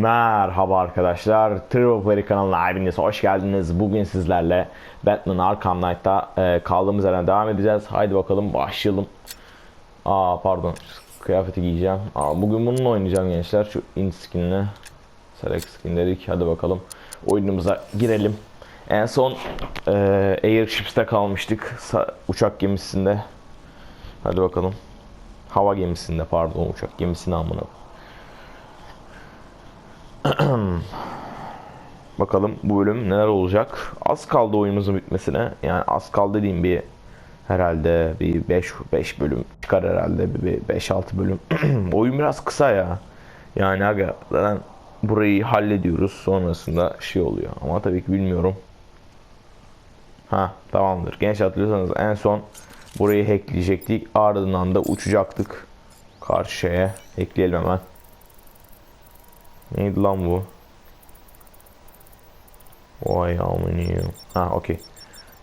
Merhaba arkadaşlar. Trivoperi kanalına hepiniz hoş geldiniz. Bugün sizlerle Batman Arkham Knight'ta e, kaldığımız yerden devam edeceğiz. Haydi bakalım başlayalım. Aa pardon. Kıyafeti giyeceğim. Aa, bugün bununla oynayacağım gençler. Şu in skinle. Select skin dedik. Hadi bakalım. Oyunumuza girelim. En son e, Airships'te kalmıştık. Sa- uçak gemisinde. Hadi bakalım. Hava gemisinde pardon uçak gemisine amına. Bakalım bu bölüm neler olacak. Az kaldı oyunumuzun bitmesine. Yani az kaldı dediğim bir herhalde bir 5 5 bölüm çıkar herhalde bir 5 6 bölüm. Oyun biraz kısa ya. Yani aga zaten burayı hallediyoruz. Sonrasında şey oluyor. Ama tabii ki bilmiyorum. Ha tamamdır. Genç hatırlıyorsanız en son burayı hackleyecektik. Ardından da uçacaktık. Karşıya. Hackleyelim hemen. Neydi lan bu? Vay amınıyım. Ha okey.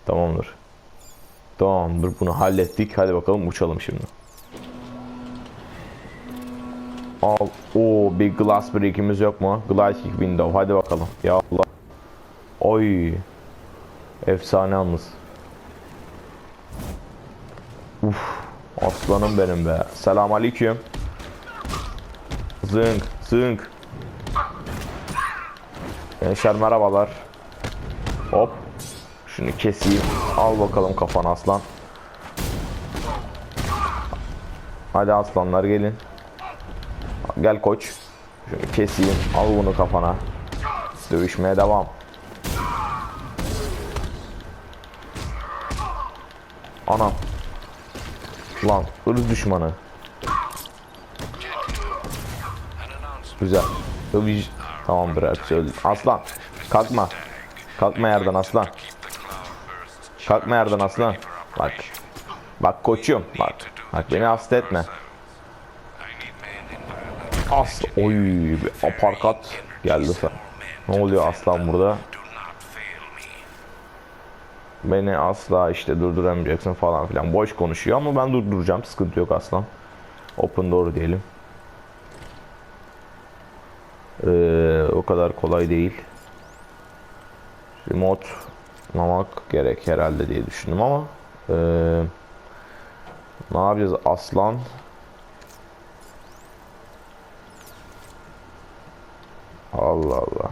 Tamamdır. Tamamdır bunu hallettik. Hadi bakalım uçalım şimdi. Al. O bir glass break'imiz yok mu? Glide kick window. Hadi bakalım. Ya Allah. Oy. Efsane yalnız. Uf. Aslanım benim be. Selam aleyküm. Zınk. Zınk. Gençler merhabalar. Hop. Şunu keseyim. Al bakalım kafana aslan. Hadi aslanlar gelin. Gel koç. Şunu keseyim. Al bunu kafana. Dövüşmeye devam. Anam. Lan ırz düşmanı. Güzel. Dövüş. Tamamdır hepsi öldü. Aslan. Kalkma. Kalkma yerden aslan. Kalkma yerden aslan. Bak. Bak koçum. Bak. Bak beni hasta etme. As. Oy. Aparkat geldi sen. Ne oluyor aslan burada? Beni asla işte durduramayacaksın falan filan. Boş konuşuyor ama ben durduracağım. Sıkıntı yok aslan. Open door diyelim. Ee, o kadar kolay değil. Remote gerek herhalde diye düşündüm ama ee, ne yapacağız aslan? Allah Allah.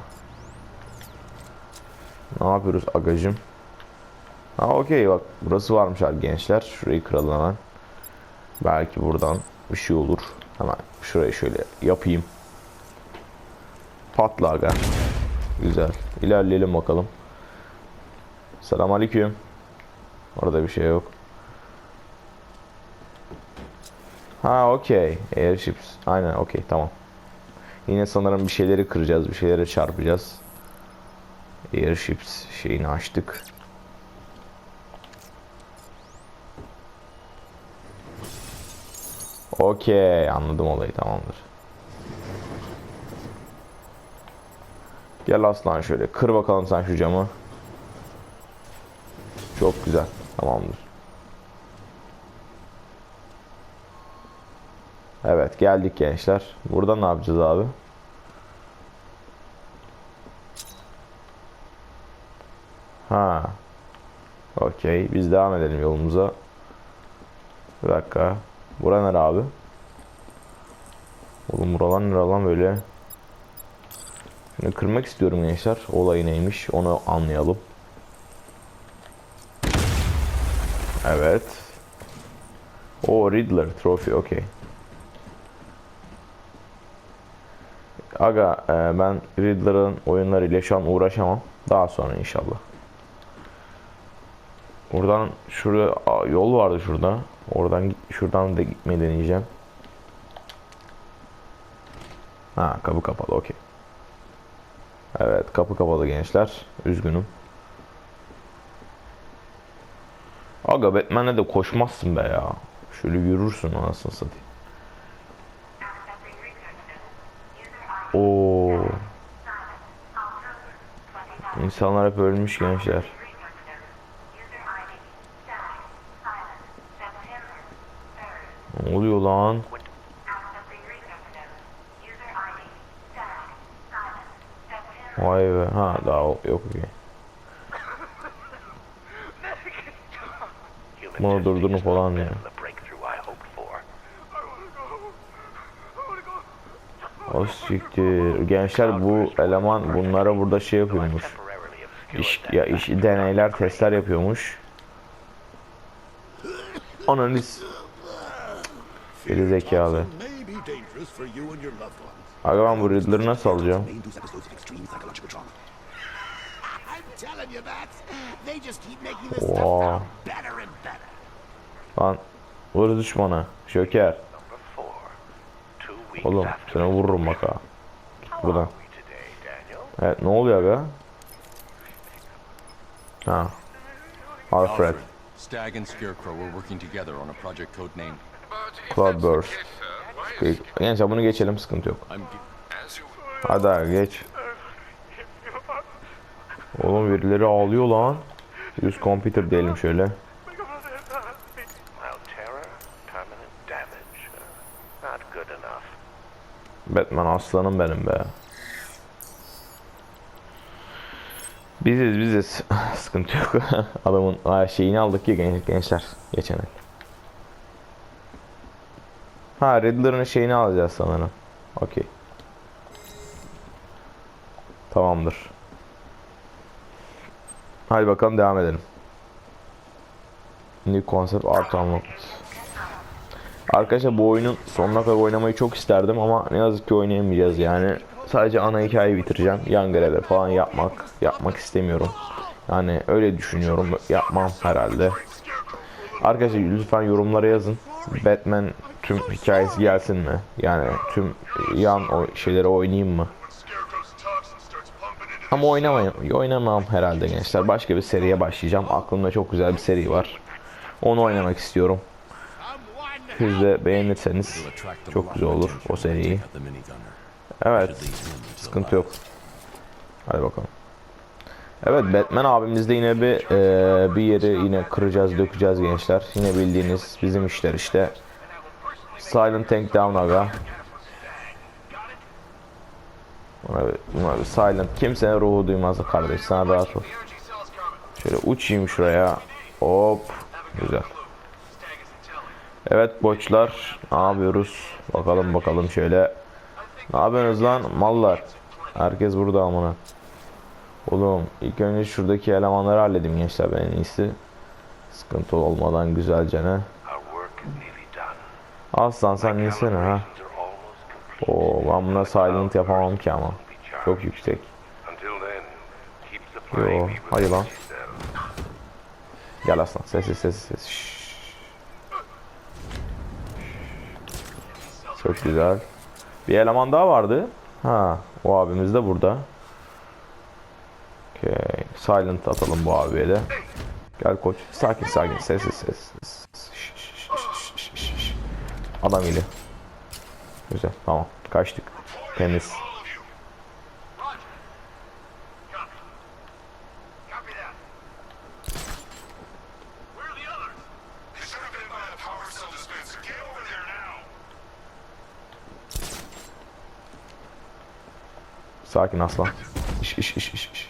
Ne yapıyoruz agacım? Ha okey bak burası varmış abi gençler. Şurayı kıralım hemen. Belki buradan bir şey olur. Hemen şurayı şöyle yapayım. Patla aga. Güzel. İlerleyelim bakalım. Selamünaleyküm. Orada bir şey yok. Ha okey. Airships. Aynen okey tamam. Yine sanırım bir şeyleri kıracağız. Bir şeylere çarpacağız. Airships şeyini açtık. Okey anladım olayı tamamdır. Gel aslan şöyle kır bakalım sen şu camı. Çok güzel tamamdır. Evet geldik gençler. Burada ne yapacağız abi? Ha. Okey biz devam edelim yolumuza. Bir dakika. Bura abi? Oğlum buralar nere lan böyle? Kırmak istiyorum gençler. Olayı neymiş onu anlayalım. Evet. O Riddler Trophy okey. Aga e, ben Riddler'ın oyunlarıyla şu an uğraşamam. Daha sonra inşallah. Buradan şuraya Aa, yol vardı şurada. Oradan şuradan da gitmeyi deneyeceğim. Ha kapı kapalı okey. Evet kapı kapalı gençler. Üzgünüm. Aga Batman'le de koşmazsın be ya. Şöyle yürürsün anasını satayım. Oo. İnsanlar hep ölmüş gençler. Ne oluyor lan? Vay be. Ha daha o- yok ki. Human İs falan ya. O siktir. Gençler bu eleman bunlara burada şey yapıyormuş. İş, ya iş deneyler, testler yapıyormuş. Analiz. Geri zekalı. Aga ben bu Riddler'ı nasıl alacağım? Induce Lan vur düşmana. Şöker. Oğlum seni vururum bak ha. How buradan. Evet ne oluyor aga? Ha. Alfred. Stag and Scarecrow were working together on a project codenamed Cloudburst. Gençler bunu geçelim sıkıntı yok. Hadi abi geç. Oğlum birileri ağlıyor lan. Use computer diyelim şöyle. Batman aslanım benim be. Biziz biziz. Sıkıntı yok. Adamın şeyini aldık ya gen- gençler. Geçen ay. Ha Riddler'ın şeyini alacağız sanırım. Okey. Tamamdır. Hadi bakalım devam edelim. New concept art unlocked. Arkadaşlar bu oyunun sonuna kadar oynamayı çok isterdim ama ne yazık ki oynayamayacağız yani. Sadece ana hikayeyi bitireceğim. Yan görevler falan yapmak yapmak istemiyorum. Yani öyle düşünüyorum. Yapmam herhalde. Arkadaşlar lütfen yorumlara yazın. Batman tüm hikayesi gelsin mi? Yani tüm yan o şeyleri oynayayım mı? Ama oynamayın. Oynamam herhalde gençler. Başka bir seriye başlayacağım. Aklımda çok güzel bir seri var. Onu oynamak istiyorum. Siz de beğenirseniz çok güzel olur o seriyi. Evet. Sıkıntı yok. Hadi bakalım. Evet Batman abimizde yine bir eee, bir yeri yine kıracağız dökeceğiz gençler. Yine bildiğiniz bizim işler işte. Silent Tank Down aga. Buna bir, buna bir silent. Kimsenin ruhu duymaz kardeş. Sen rahat ol. Şöyle uçayım şuraya. Hop. Güzel. Evet boçlar. Ne yapıyoruz? Bakalım bakalım şöyle. Ne yapıyorsunuz lan mallar? Herkes burada amına. Oğlum ilk önce şuradaki elemanları halledeyim gençler ben en iyisi. Sıkıntı olmadan güzelce ne? Aslan sen insene ha. Oo ben buna silent yapamam ki ama. Çok yüksek. Yo, hadi lan. Gel aslan sessiz sessiz sessiz. Çok güzel. Bir eleman daha vardı. Ha, o abimiz de burada. Okay. Silent atalım bu abiye de. Gel koç. Sakin sakin. Sessiz sessiz. Adam ile. Güzel. Tamam. Kaçtık. Temiz. Sakin aslan. İş iş iş iş. iş.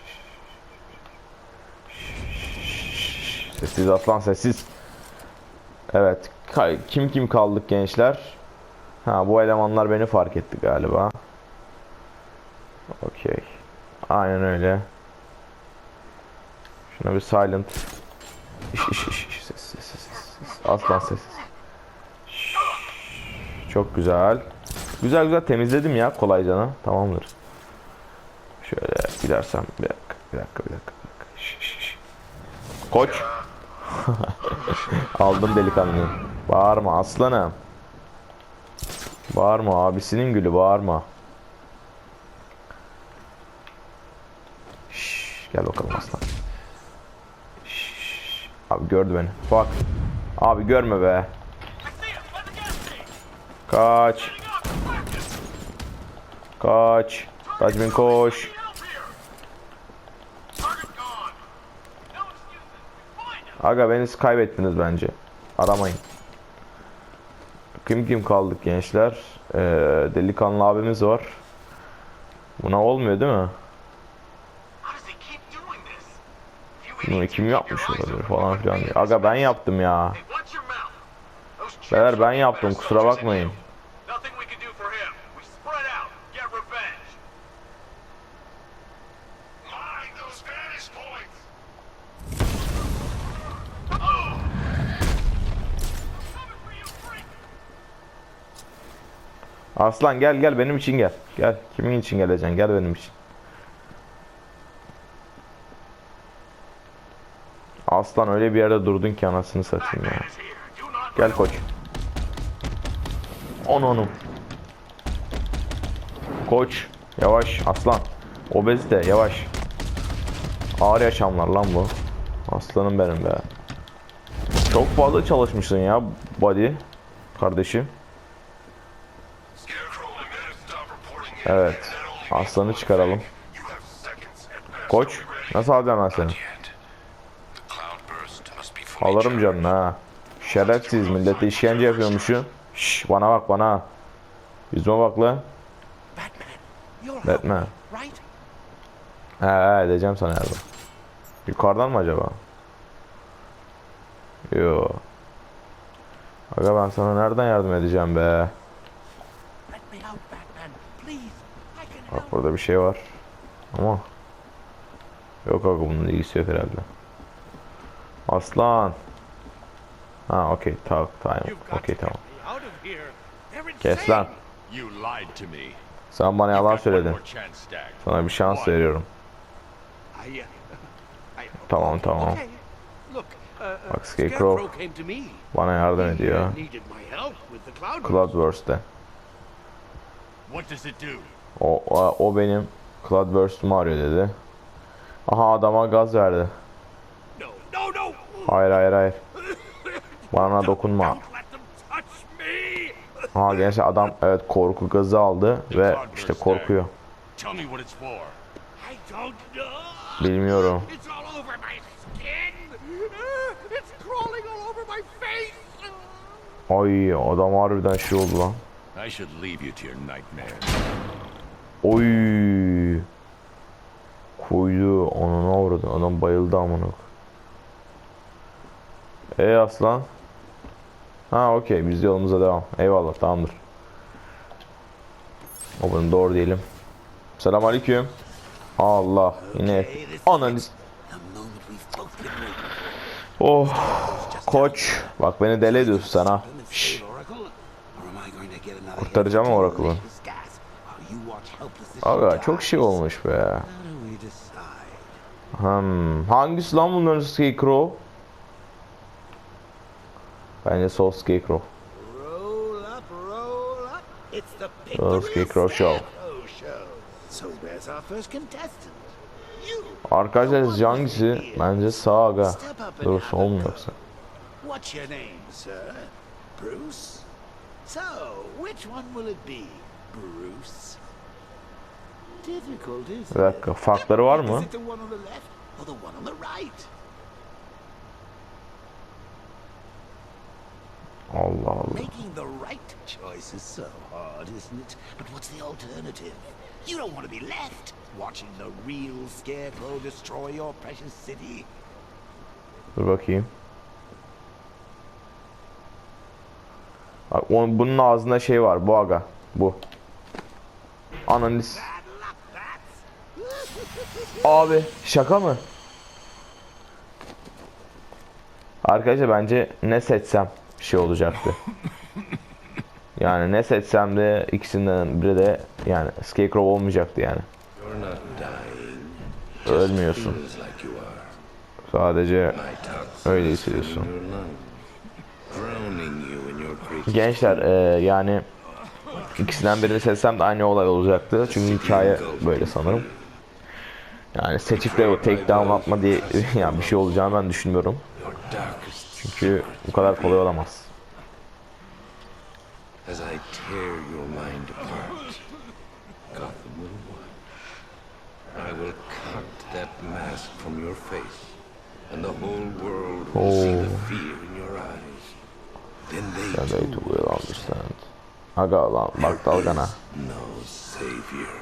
Sessiz aslan sessiz. Evet. Kim kim kaldık gençler? Ha bu elemanlar beni fark etti galiba. Okey. Aynen öyle. Şuna bir silent. İş iş iş iş. Sessiz sessiz. Aslan. Şşş. Çok güzel. Güzel güzel temizledim ya kolaycana. Tamamdır. Şöyle gidersem bir dakika, bir dakika, bir dakika. Bir dakika. Şş, şş. Koç. Aldım delikanlıyı. Bağırma aslanım. Bağırma abisinin gülü bağırma. Şş, gel bakalım aslan. Şş, abi gördü beni. Bak. Abi görme be. Kaç. Kaç. Kaç bin koş. Aga beni kaybettiniz bence. Aramayın. Kim kim kaldık gençler? Ee, delikanlı abimiz var. Buna olmuyor değil mi? Bunu kim yapmış olabilir falan filan. Aga ben yaptım ya. Beyler ben yaptım kusura bakmayın. Aslan gel gel benim için gel. Gel. Kimin için geleceksin? Gel benim için. Aslan öyle bir yerde durdun ki anasını satayım ya. Gel koç. Onu onu. Koç. Yavaş aslan. Obezite yavaş. Ağır yaşamlar lan bu. Aslanım benim be. Çok fazla çalışmışsın ya body. Kardeşim. Evet. Aslanı çıkaralım. Koç. Nasıl alacağım ben seni? Alırım canını ha. Şerefsiz millete işkence yapıyormuşsun. Şş bana bak bana. Yüzüme bak lan. Batman? He he edeceğim sana yardım. Yukarıdan mı acaba? Yo. Aga ben sana nereden yardım edeceğim be? Let me out, Batman, please. I can Bak burada bir şey var. Ama yok aga bunun ilgisi yok herhalde. Aslan. Ha okey tamam tamam okey tamam. Kes lan. Sen bana yalan söyledin. Sana bir şans veriyorum. Uh, Tamam tamam. uh, uh, Bak, Scarecrow. Bana yardım ediyor. Cloudburst'te. What does it do? O, o, o benim Cloudburst'umu arıyor dedi. Aha adama gaz verdi. Hayır hayır hayır. Bana dokunma. Ha gençler adam evet korku gazı aldı ve işte korkuyor. Bilmiyorum. Ay adam harbiden şey oldu lan. Oy. Koydu. Ne vurdu? Adam bayıldı amına. Ey aslan. Ha okey biz yolumuza devam. Eyvallah tamamdır. O benim doğru diyelim. Selamünaleyküm. Allah yine analiz. Oh koç. Bak beni deli ediyorsun sen ha. another Kurtaracağım Oracle'ı. Aga çok şey olmuş be. Hmm. Hangisi lan bunların Scarecrow? Bence Sol Scarecrow. The Scarecrow show. Arkadaşlar sizce hangisi? Bence sağ aga. Dur sol mu yoksa? What's your name, sir? Bruce? So, which one will it be, Bir dakika farkları var mı? Allah Allah. Making the right choice is so hard, isn't it? But what's the alternative? You don't want to be left watching the real scarecrow destroy your precious city. Dur bakayım. Bak onun, bunun ağzında şey var bu aga. Bu. Analiz. Abi şaka mı? Arkadaşlar bence ne seçsem şey olacaktı. Yani ne seçsem de ikisinden biri de yani Scarecrow olmayacaktı yani. Ölmüyorsun. Sadece öyle hissediyorsun. Gençler e, yani ikisinden birini seçsem de aynı olay olacaktı. Çünkü hikaye böyle sanırım. Yani seçip de take down atma diye yani bir şey olacağını ben düşünmüyorum. Çünkü bu kadar kolay olamaz. as I tear your mind apart. Gotham will watch. I will cut that mask from your face, and the whole world will see the Oh. fear in your eyes. Then they too will understand. Aga lan bak dalgana. no savior,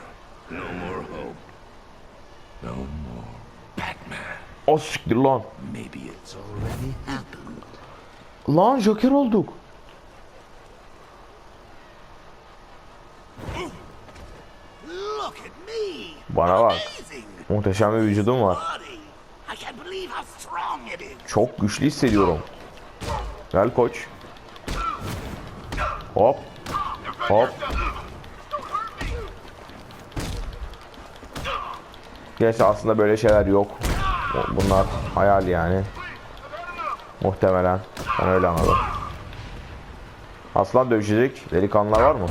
no more hope, no more Batman. O siktir lan. Maybe it's already happened. Lan Joker olduk. Look at me! Bana bak. Muhteşem bir vücudum var. Çok güçlü hissediyorum. Gel koç. Hop. Hop. Gerçi aslında böyle şeyler yok. Bunlar hayal yani. Muhtemelen. Ben öyle anladım. Aslan dövüşecek delikanlılar var mı?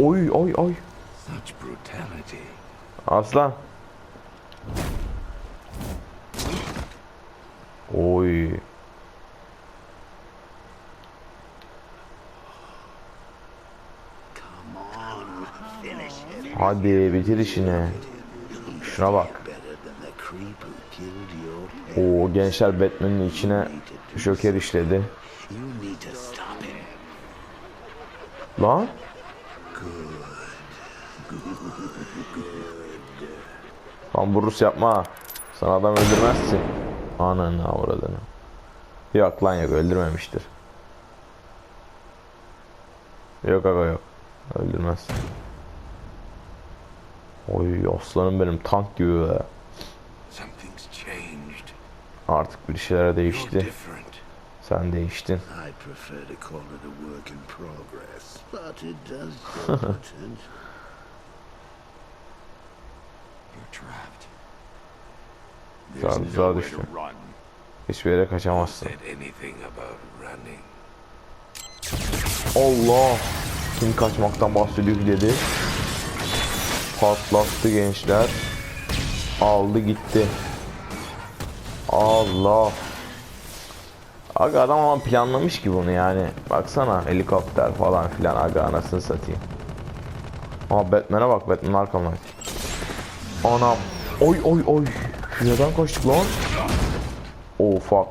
Oy oy oy. Aslan. Oy. Come on, finish him. Hadi bitir işini. Şuna bak. O gençler Batman'in içine Joker işledi. Lan. Lan Bruce yapma. Sen adam öldürmezsin. Ananı avradını. Yok lan yok öldürmemiştir. Yok aga yok. Öldürmez. Oy aslanım benim tank gibi be. Artık bir şeyler değişti. Sen değiştin. I prefer to call it a work in progress, but it does show potential. You're trapped. Sağ, There's sağa nowhere düştü. to run. Hiçbir yere kaçamazsın. Allah! Kim kaçmaktan bahsediyor dedi. Patlattı gençler. Aldı gitti. Allah! Aga adam ama planlamış ki bunu yani. Baksana helikopter falan filan aga anasını satayım. Ama Batman'e bak Batman arkamdan. Anam. Oy oy oy. Şuradan koştuk lan. Oh fuck.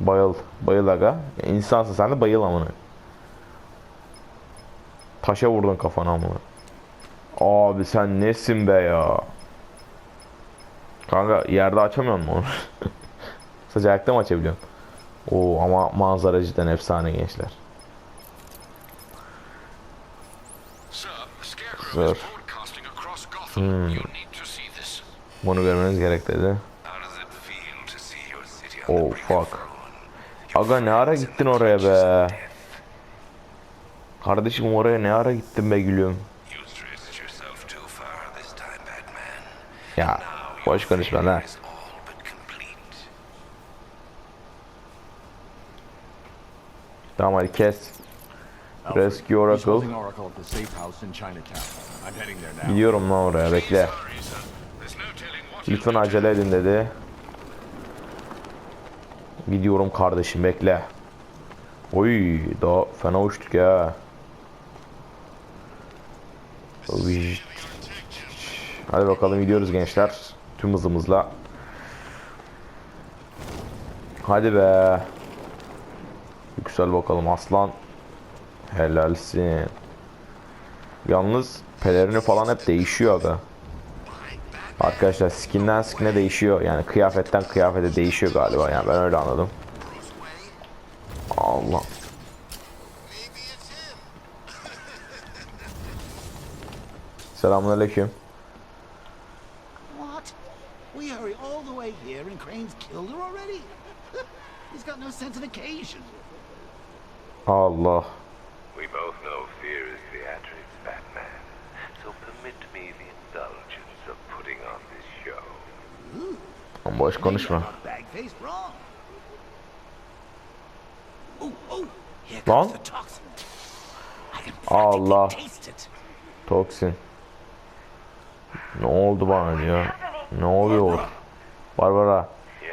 Bayıl. Bayıl aga. İnsansın sen de bayıl amına. Taşa vurdun kafana amına. Abi sen nesin be ya? Kanka yerde açamıyor musun onu? Sadece ayakta mı açabiliyorsun? Oo ama manzara cidden efsane gençler. See this. Bunu görmeniz gerek dedi. Oh fuck. Aga ne ara gittin oraya be? Kardeşim oraya ne ara gittin be gülüm? Ya boş konuşma lan. Tamam hadi kes. Rescue Oracle. Gidiyorum lan oraya bekle. Sorry, sir. There's no telling what Lütfen acele edin dedi. Gidiyorum kardeşim bekle. Oy daha fena uçtuk ya. Oy. Hadi bakalım gidiyoruz gençler. Tüm hızımızla. Hadi be. Yüksel bakalım aslan. Helalsin. Yalnız pelerini falan hep değişiyor aga. Arkadaşlar skinden skine değişiyor. Yani kıyafetten kıyafete değişiyor galiba. Yani ben öyle anladım. Allah. Selamünaleyküm. What? We hurry all the way here and Crane's killed her already? He's got no sense of occasion. Allah. We both know fear is theatrics, Batman. So permit me the indulgence of putting on this show. Boş konuşma. Lan. Allah. Toksin. Ne oldu bana ya? Ne oluyor? Barbara. Yes,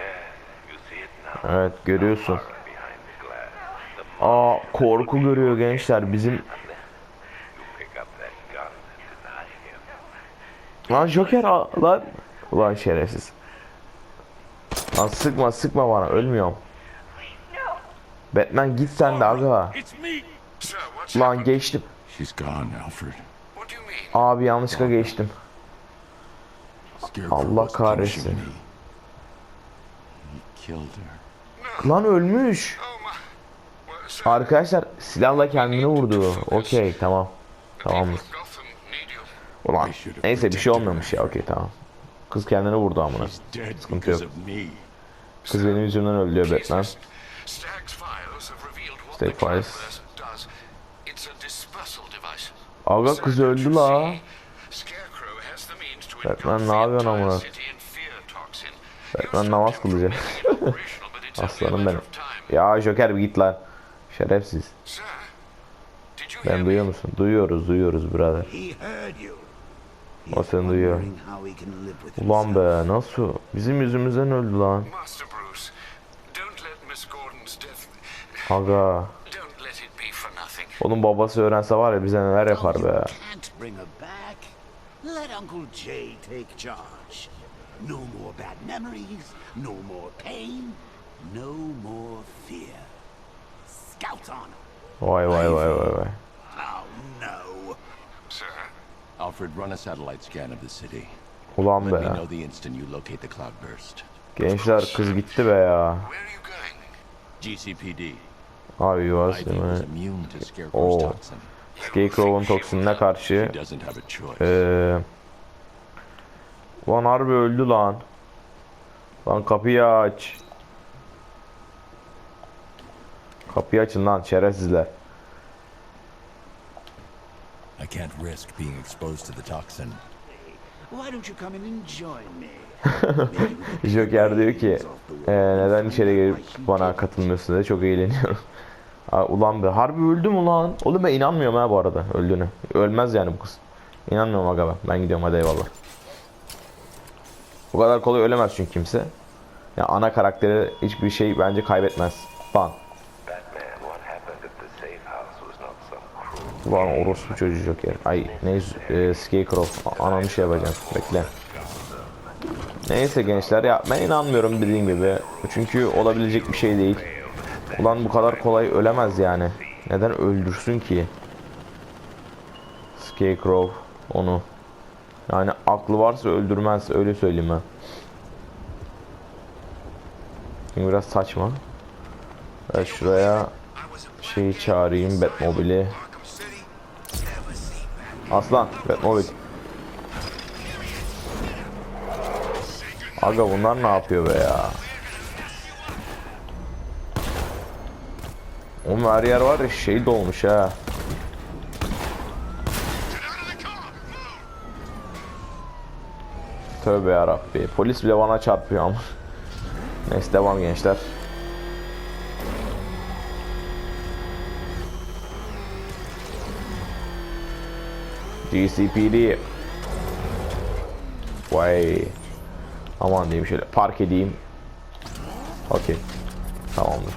you see it now. Evet görüyorsun. Aa korku görüyor gençler. Bizim. Lan Joker lan. Ulan şerefsiz. Lan sıkma sıkma bana ölmüyorum. Batman git sen de aga. Lan geçtim. Abi yanlışlıkla geçtim. Allah kahretsin. killed her. Lan ölmüş. Arkadaşlar silahla kendini vurdu. Okey tamam. you. Ulan neyse bir şey olmamış ya. Okey tamam. Kız kendini vurdu amına. Sıkıntı yok. Kız benim yüzümden öldü diyor Batman. Stag's files. Aga kız öldü la. Batman ne yapıyorsun amına? Batman namaz kılacak. Aslanım benim. Ya Joker bir git lan. Şerefsiz. Ben duyuyor musun? Duyuyoruz duyuyoruz you. O seni duyuyor. Ulan be nasıl? Bizim yüzümüzden öldü lan. Aga. Onun babası öğrense var ya bize neler yapar Oh, be. back. Let Uncle Jay take charge. No more bad memories, no more pain, no more fear. Scouts on. Vay vay vay vay vay. Oh no. Sir, Alfred, run a satellite scan of the city. Ulan Let me be. know the instant you locate the cloudburst. Gençler kız gitti be ya. where are you going? GCPD. Abi yuvası değil mi? immune to Scarecrow's Oh. toxin. Scarecrow'un toksinine karşı. Eee... Lan harbi öldü lan. Lan kapıyı aç. Kapıyı açın lan şerefsizler. I can't risk being exposed to the toxin. Why don't you come and join me? Joker diyor ki "Ee, neden içeri girip bana katılmıyorsun diye çok eğleniyorum. Aa, ulan be harbi öldü mü lan? Oğlum ben inanmıyorum ha bu arada öldüğüne. Ölmez yani bu kız. İnanmıyorum aga ben. Ben gidiyorum hadi eyvallah. Bu kadar kolay ölemez çünkü kimse. Ya ana karakteri hiçbir şey bence kaybetmez. Falan. Batman, what happened at the safe house was not some cruel Ulan orospu çocuğu Joker. Ay neyse e, Scarecrow. Ananı şey yapacağım. Bekle. Neyse gençler ya ben inanmıyorum dediğim gibi. Çünkü olabilecek bir şey değil. Ulan bu kadar kolay ölemez yani. Neden öldürsün ki? Scarecrow onu. Yani aklı varsa öldürmez öyle söyleyeyim ben. Çünkü biraz saçma. Evet, şuraya şeyi çağırayım Batmobile'i. Aslan Batmobile. Aga bunlar ne yapıyor be ya? Oğlum her yer var ya şey dolmuş ha. Tövbe yarabbi. Polis bile bana çarpıyor ama. Neyse devam gençler. GCPD. Vay. Aman diyeyim şöyle park edeyim. Okey. Tamamdır.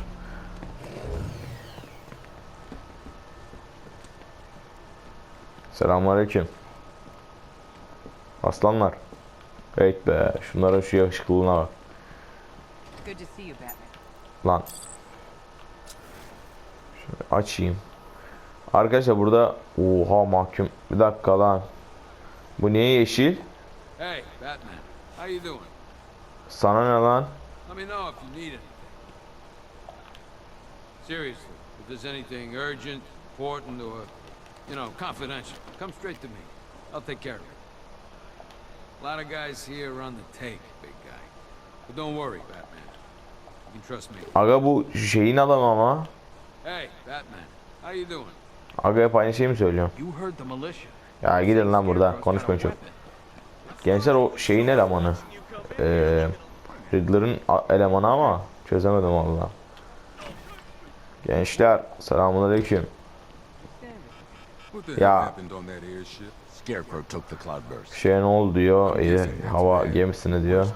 Selamünaleyküm. Aslanlar. Evet be. Şunların şu yakışıklılığına bak. Lan. Şöyle açayım. Arkadaşlar burada oha mahkum. Bir dakika lan. Bu niye yeşil? Hey, Batman. How you doing? Sana ne lan? Let me know if you need anything. Seriously, if there's anything urgent, important, or, you know, confidential, come straight to me. I'll take care of it. A lot of guys here are on the take, big guy. But don't worry, Batman. You can trust me. Aga bu şeyin adamı ama. Hey, Batman. How you doing? Aga hep aynı şeyi mi söylüyorum? Ya gidin lan burada. Konuşmayın çok. Gençler o şeyin elemanı. Ee, Riddler'ın elemanı ama çözemedim valla. Gençler selamünaleyküm. What the Ya. Şey ne oldu diyor. iyi, hava gemisini diyor.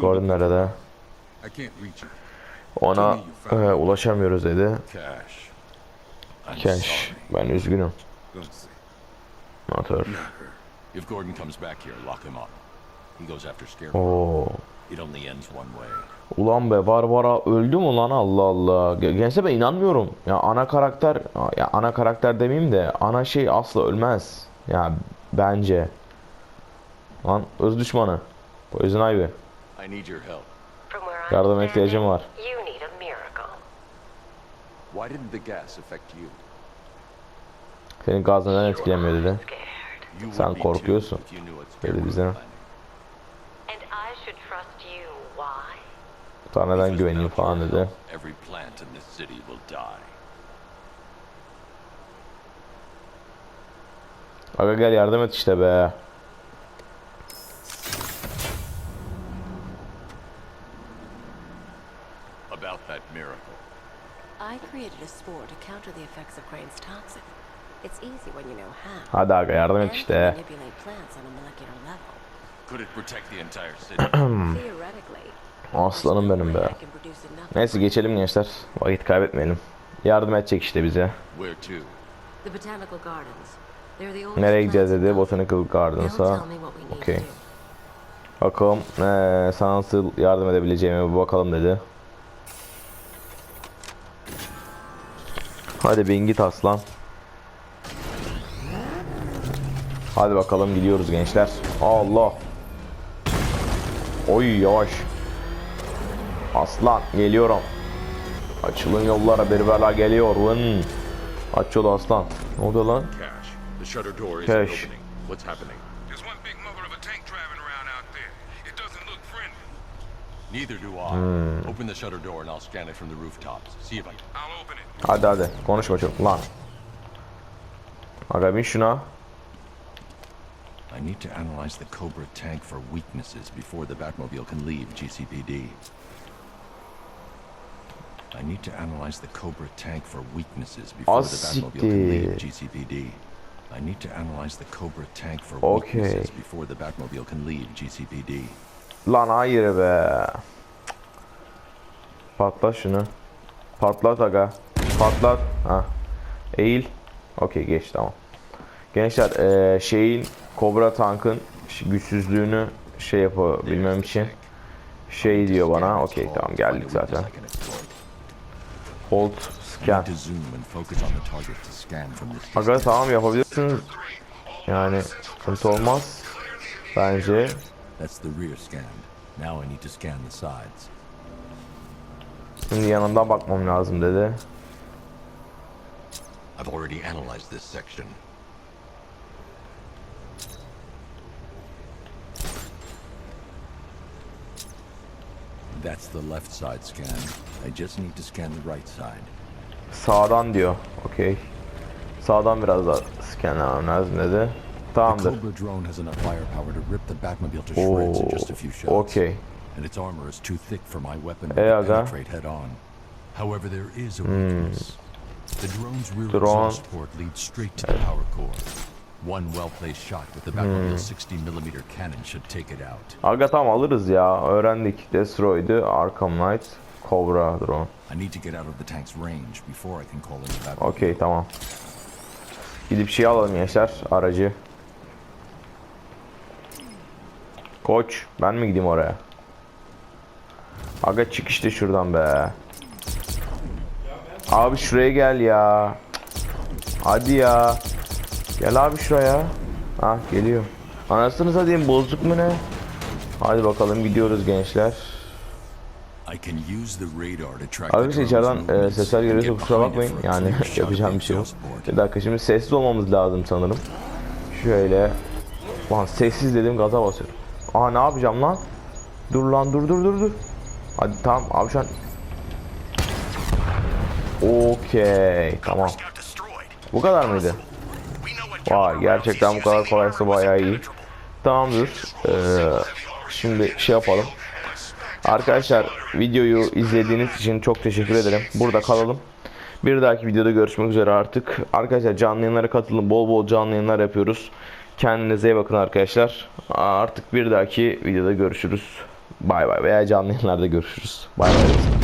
Gordon? Nerede? Ona e, ulaşamıyoruz dedi. Cash. Ben üzgünüm. Natör. If Gordon comes back here, lock him up. He goes after Scarecrow. Oo. It only ends one way. Ulan be Barbara öldü mü lan Allah Allah. Ge- Gençler ben inanmıyorum. Ya ana karakter ya ana karakter demeyeyim de ana şey asla ölmez. Ya bence. Lan öz düşmanı. Poison Ivy. Yardıma ihtiyacım var. You. Why didn't the gas affect you? Senin gaz neden etkilemiyor dedi. Scared. You Sen korkuyorsun. if you knew what Dedi bize. And I should trust you. Why? Sana neden güveneyim falan dedi. help, Every plant in this city will die. Aga gel yardım et işte be. A spore to counter the effects of Crane's toxin. It's easy when you know how. Hadi aga yardım et işte. manipulate plants on a molecular level. Could it protect the entire city? Theoretically. Aslanım benim be. Neyse geçelim gençler. Vakit kaybetmeyelim. Yardım edecek işte bize. Nereye gideceğiz dedi. Botanical Gardens'a. Okey. Bakalım eee sana nasıl yardım edebileceğime bir bakalım dedi. Hadi bin git aslan. Hadi bakalım gidiyoruz gençler. Allah. Oy yavaş. Aslan geliyorum. Açılın yollara bir bela geliyor. Vın. Aç yolu aslan. Ne oluyor lan? Cash. Neither do I. Hmm. Open the shutter door and I'll scan it from the rooftops. See if I can. I'll open it. Ah, hadi hadi. Konuşma çok lan. Aga bin şuna. I need to analyze the Cobra tank for weaknesses before the Batmobile can leave GCPD. I need to analyze the Cobra tank for weaknesses before the ah, Batmobile can leave GCPD. I need to analyze the Cobra tank for weaknesses before the Batmobile can leave GCPD. Lan hayır be. Patlat şunu. Patlat aga. Patlat. Ha. Eğil. Okey geç tamam. Gençler eee, şeyin Kobra tankın güçsüzlüğünü şey yapabilmem için şey diyor bana. Okey tamam geldik zaten. Hold scan. Aga tamam yapabilirsiniz. Yani sıkıntı olmaz. Bence. That's the rear scan. Now I need to scan the sides. Şimdi yanından bakmam lazım dedi. I've already analyzed this section. That's the left side scan. I just need to scan the right side. Sağdan diyor. Okey. Sağdan biraz daha scanlemem lazım dedi. The Cobra drone has enough firepower to rip the Batmobile to shreds in just a few shots. Okey. And its armor is too thick for my weapon Hey, to penetrate head on. However, there is a weakness. The drone's rear Drone. exhaust port leads straight to the power core. One well-placed shot with the Batmobile's hmm. 60 millimeter cannon should take it out. Aga tamam alırız ya. Öğrendik. Destroy'du. Arkham Knight. Cobra drone. I need to get out of the tank's range before I can call in the Batmobile. Okay, tamam. Gidip şey alalım gençler. Aracı. Koç. Ben mi gideyim oraya? Aga çık işte şuradan be. Abi şuraya gel ya. Hadi ya. Gel abi şuraya. Ha geliyor. Anasını satayım bozduk mu ne? Hadi bakalım gidiyoruz gençler. Abi şey içeriden e, sesler geliyorsa kusura bakmayın. Yani yapacağım bir şey yok. Bir dakika şimdi sessiz olmamız lazım sanırım. Şöyle. Lan sessiz dedim gaza basıyorum. Aha ne yapacağım lan? Dur lan dur dur dur dur. Hadi tamam abi şu an. Okey tamam. Bu kadar mıydı? Vay gerçekten bu kadar kolaysa bayağı iyi. Tamamdır. Ee, şimdi şey yapalım. Arkadaşlar videoyu izlediğiniz için çok teşekkür ederim. Burada kalalım. Bir dahaki videoda görüşmek üzere artık. Arkadaşlar canlı yayınlara katılın. Bol bol canlı yayınlar yapıyoruz. Kendinize iyi bakın arkadaşlar. Artık bir dahaki videoda görüşürüz. Bay bay veya canlı yayınlarda görüşürüz. Bay bay.